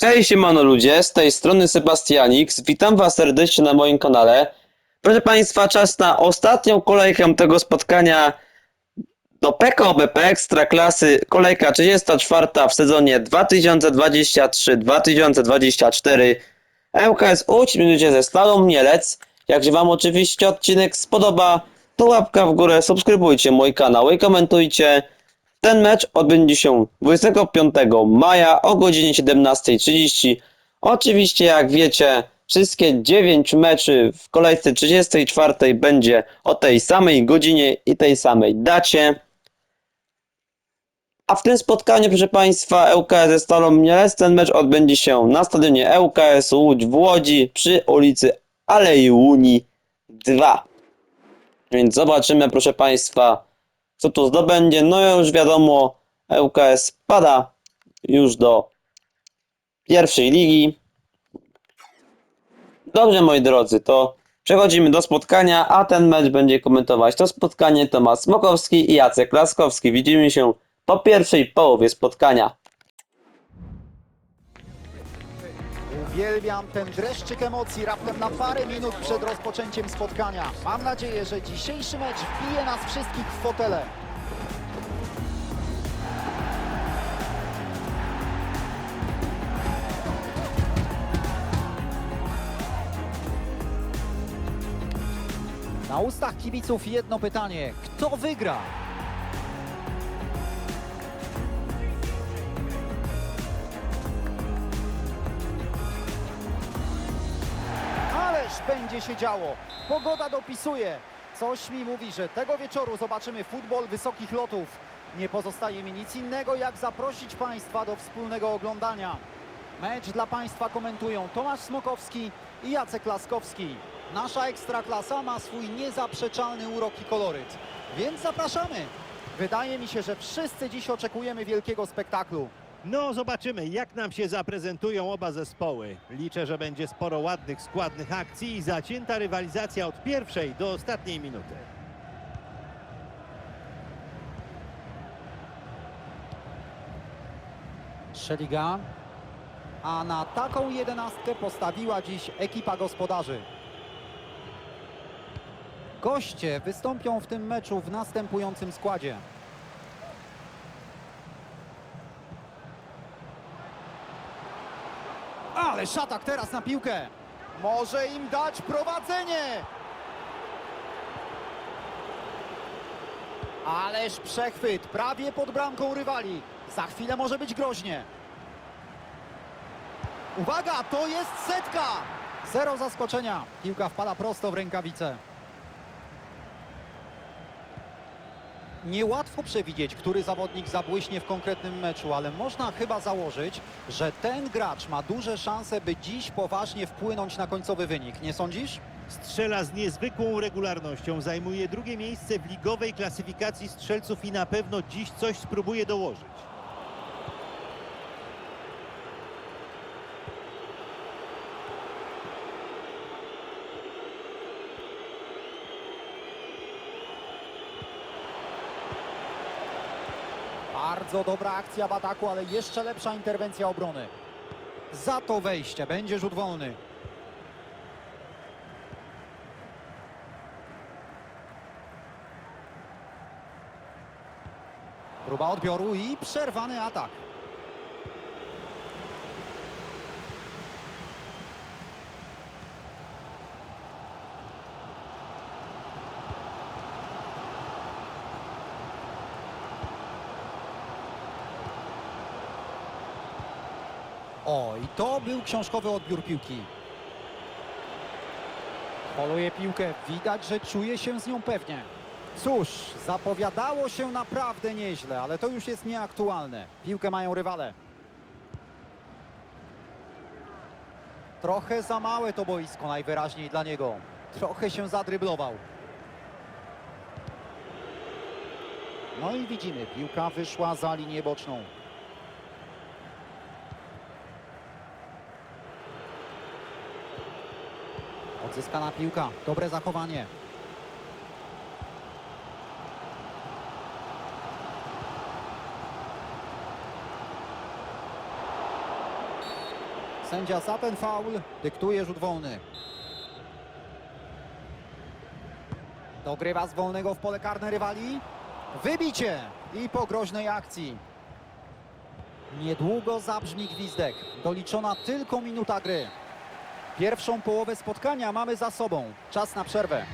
Cześć siemano ludzie, z tej strony Sebastianix, witam was serdecznie na moim kanale. Proszę państwa, czas na ostatnią kolejkę tego spotkania do PKO BP Ekstraklasy, kolejka 34 w sezonie 2023-2024. ŁKS Łódź minucie ze Stalą Mielec. Jak się wam oczywiście odcinek spodoba, to łapka w górę, subskrybujcie mój kanał i komentujcie. Ten mecz odbędzie się 25 maja o godzinie 17.30. Oczywiście, jak wiecie, wszystkie 9 meczy w kolejce 34 będzie o tej samej godzinie i tej samej dacie. A w tym spotkaniu, proszę Państwa, ŁKS ze Stalą Mielec, ten mecz odbędzie się na stadionie ŁKS Łódź w Łodzi przy ulicy Alei Unii 2. Więc zobaczymy, proszę Państwa, co tu zdobędzie. No już wiadomo, ŁKS pada już do pierwszej ligi. Dobrze, moi drodzy, to przechodzimy do spotkania, a ten mecz będzie komentować to spotkanie Tomasz Smokowski i Jacek Laskowski. Widzimy się po pierwszej połowie spotkania. Uwielbiam ten dreszczyk emocji raptem na parę minut przed rozpoczęciem spotkania. Mam nadzieję, że dzisiejszy mecz wbije nas wszystkich w fotele. Na ustach kibiców jedno pytanie. Kto wygra? Będzie się działo. Pogoda dopisuje. Coś mi mówi, że tego wieczoru zobaczymy futbol wysokich lotów. Nie pozostaje mi nic innego, jak zaprosić Państwa do wspólnego oglądania. Mecz dla Państwa komentują Tomasz Smokowski i Jacek Laskowski. Nasza ekstraklasa ma swój niezaprzeczalny urok i koloryt. Więc zapraszamy. Wydaje mi się, że wszyscy dziś oczekujemy wielkiego spektaklu. No, zobaczymy, jak nam się zaprezentują oba zespoły. Liczę, że będzie sporo ładnych, składnych akcji i zacięta rywalizacja od pierwszej do ostatniej minuty. Szeliga. A na taką jedenastkę postawiła dziś ekipa gospodarzy. Goście wystąpią w tym meczu w następującym składzie. Ale szatak teraz na piłkę. Może im dać prowadzenie. Ależ przechwyt, prawie pod bramką rywali. Za chwilę może być groźnie. Uwaga, to jest setka! Zero zaskoczenia. Piłka wpada prosto w rękawice. Niełatwo przewidzieć, który zawodnik zabłyśnie w konkretnym meczu, ale można chyba założyć, że ten gracz ma duże szanse, by dziś poważnie wpłynąć na końcowy wynik. Nie sądzisz? Strzela z niezwykłą regularnością, zajmuje drugie miejsce w ligowej klasyfikacji strzelców i na pewno dziś coś spróbuje dołożyć. Bardzo dobra akcja w ataku, ale jeszcze lepsza interwencja obrony. Za to wejście będzie rzut wolny. Próba odbioru i przerwany atak. O, i to był książkowy odbiór piłki. Poluje piłkę. Widać, że czuje się z nią pewnie. Cóż, zapowiadało się naprawdę nieźle, ale to już jest nieaktualne. Piłkę mają rywale. Trochę za małe to boisko najwyraźniej dla niego. Trochę się zadryblował. No i widzimy, piłka wyszła za linię boczną. Odzyskana piłka, dobre zachowanie. Sędzia za ten faul dyktuje rzut wolny. Dogrywa z wolnego w pole karne rywali. Wybicie i po groźnej akcji. Niedługo zabrzmi gwizdek. Doliczona tylko minuta gry. Pierwszą połowę spotkania mamy za sobą. Czas na przerwę.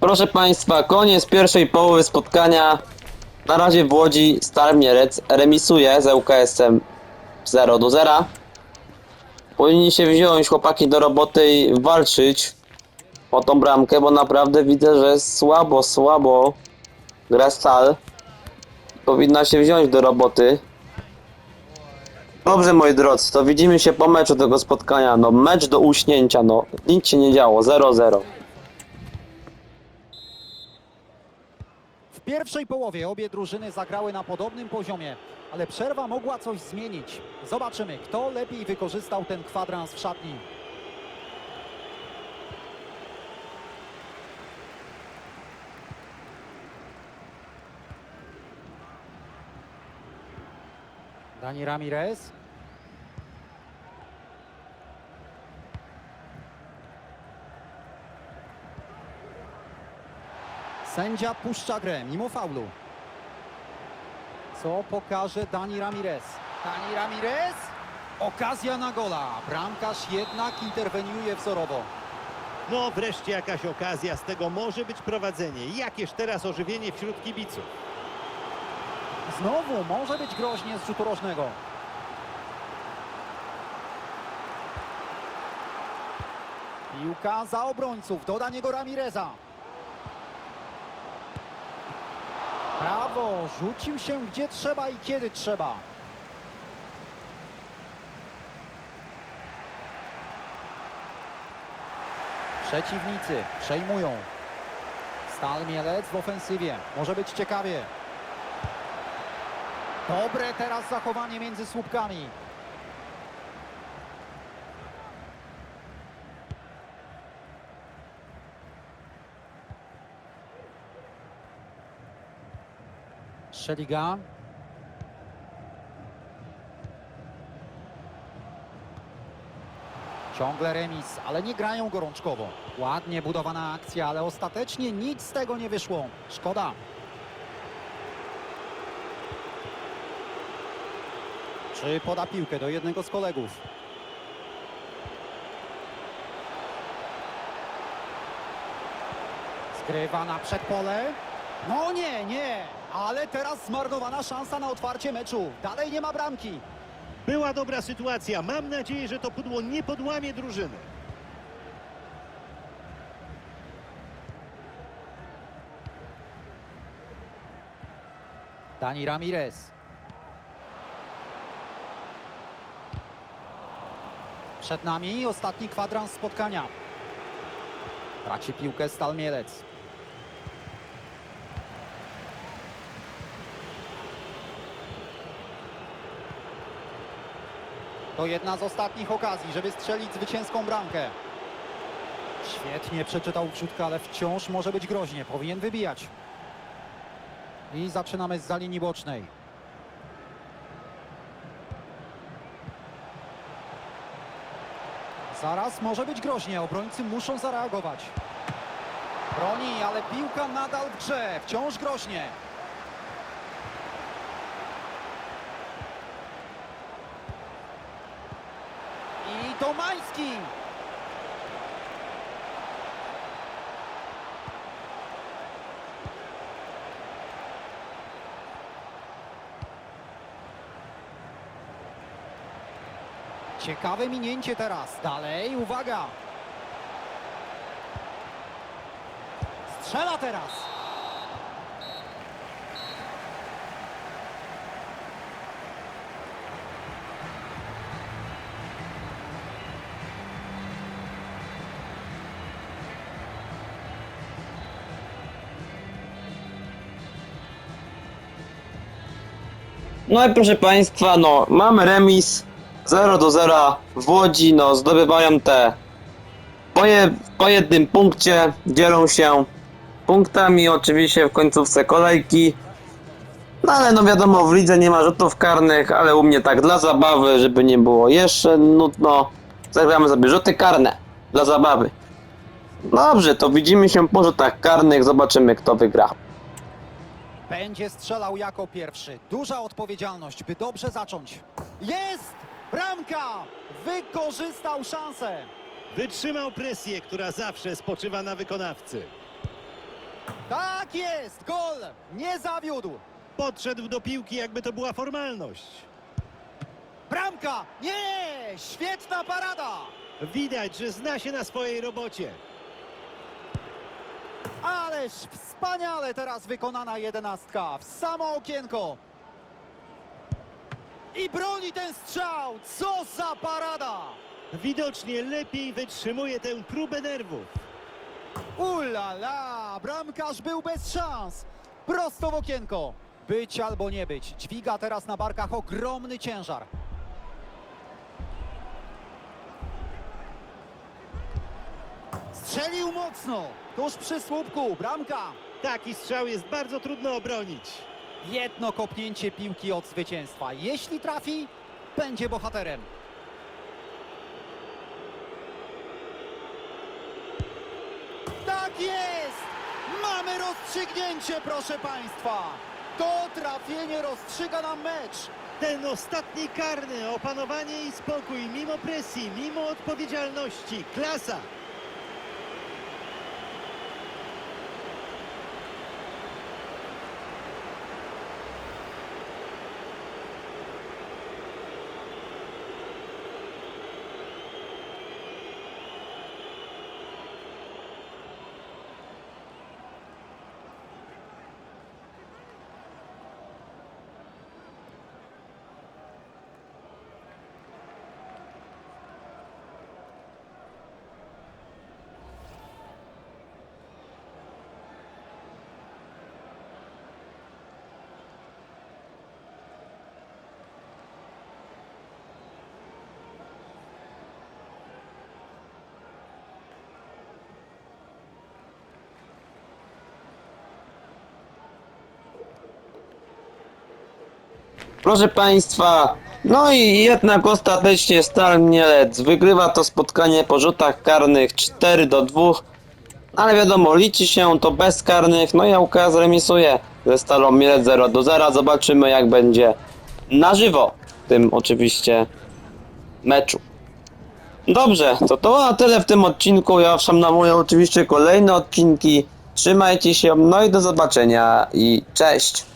Proszę Państwa, koniec pierwszej połowy spotkania. Na razie w Łodzi Stal remisuje z ŁKS-em 0 do 0. Powinni się wziąć chłopaki do roboty i walczyć o tą bramkę, bo naprawdę widzę, że słabo, słabo gra Stal. Powinna się wziąć do roboty. Dobrze moi drodzy, to widzimy się po meczu tego spotkania. No mecz do uśnięcia, no nic się nie działo, 0-0. W pierwszej połowie obie drużyny zagrały na podobnym poziomie, ale przerwa mogła coś zmienić. Zobaczymy, kto lepiej wykorzystał ten kwadrans w szatni. Dani Ramirez. Sędzia puszcza grę mimo faulu. Co pokaże Dani Ramirez? Dani Ramirez? Okazja na gola. Bramkarz jednak interweniuje wzorowo. No wreszcie jakaś okazja, z tego może być prowadzenie. Jakież teraz ożywienie wśród kibiców. Znowu może być groźnie z rzutu rożnego. Piłka za obrońców. Do Daniego Ramireza. Brawo, rzucił się gdzie trzeba i kiedy trzeba. Przeciwnicy przejmują. Stal Mielec w ofensywie. Może być ciekawie. Dobre teraz zachowanie między słupkami. Szeliga. Ciągle remis, ale nie grają gorączkowo. Ładnie budowana akcja, ale ostatecznie nic z tego nie wyszło. Szkoda. Czy poda piłkę do jednego z kolegów? Zgrywa na przedpole. No nie, nie. Ale teraz zmarnowana szansa na otwarcie meczu. Dalej nie ma bramki. Była dobra sytuacja. Mam nadzieję, że to pudło nie podłamie drużyny. Dani Ramirez. Przed nami ostatni kwadrans spotkania. Traci piłkę Stal Mielec. To jedna z ostatnich okazji, żeby strzelić zwycięską bramkę. Świetnie przeczytał wrzutkę, ale wciąż może być groźnie. Powinien wybijać. I zaczynamy z za linii bocznej. Zaraz może być groźnie, obrońcy muszą zareagować. Broni, ale piłka nadal w grze, wciąż groźnie. I Domański! Ciekawe minięcie teraz. Dalej, uwaga. Strzela teraz. No i proszę Państwa, no mamy remis 0 do 0 w Łodzi, no zdobywają te po, je, po jednym punkcie, dzielą się punktami oczywiście w końcówce kolejki. No ale no wiadomo, w lidze nie ma rzutów karnych, ale u mnie tak dla zabawy, żeby nie było jeszcze nudno, zagramy sobie rzuty karne dla zabawy. Dobrze, to widzimy się po rzutach karnych, zobaczymy kto wygra. Będzie strzelał jako pierwszy. Duża odpowiedzialność, by dobrze zacząć. Jest! Bramka! Wykorzystał szansę. Wytrzymał presję, która zawsze spoczywa na wykonawcy. Tak jest! Gol! Nie zawiódł. Podszedł do piłki, jakby to była formalność. Bramka! Nie! Świetna parada! Widać, że zna się na swojej robocie. Ależ wspaniale teraz wykonana jedenastka. W samo okienko. I broni ten strzał. Co za parada! Widocznie lepiej wytrzymuje tę próbę nerwów. Ula la! Bramkarz był bez szans. Prosto w okienko. Być albo nie być. Dźwiga teraz na barkach ogromny ciężar. Strzelił mocno. Tuż przy słupku. Bramka. Taki strzał jest bardzo trudno obronić. Jedno kopnięcie piłki od zwycięstwa. Jeśli trafi, będzie bohaterem. Tak jest! Mamy rozstrzygnięcie, proszę Państwa! To trafienie rozstrzyga nam mecz. Ten ostatni karny, opanowanie i spokój, mimo presji, mimo odpowiedzialności. Klasa! Proszę Państwa, no i jednak ostatecznie Stal Mielec wygrywa to spotkanie po rzutach karnych 4 do 2. Ale wiadomo, liczy się to bez karnych, no i UKS remisuje ze Stalą Mielec 0 do 0. Zobaczymy jak będzie na żywo w tym oczywiście meczu. Dobrze, to to na tyle w tym odcinku. Ja szanuję oczywiście kolejne odcinki. Trzymajcie się, no i do zobaczenia i cześć.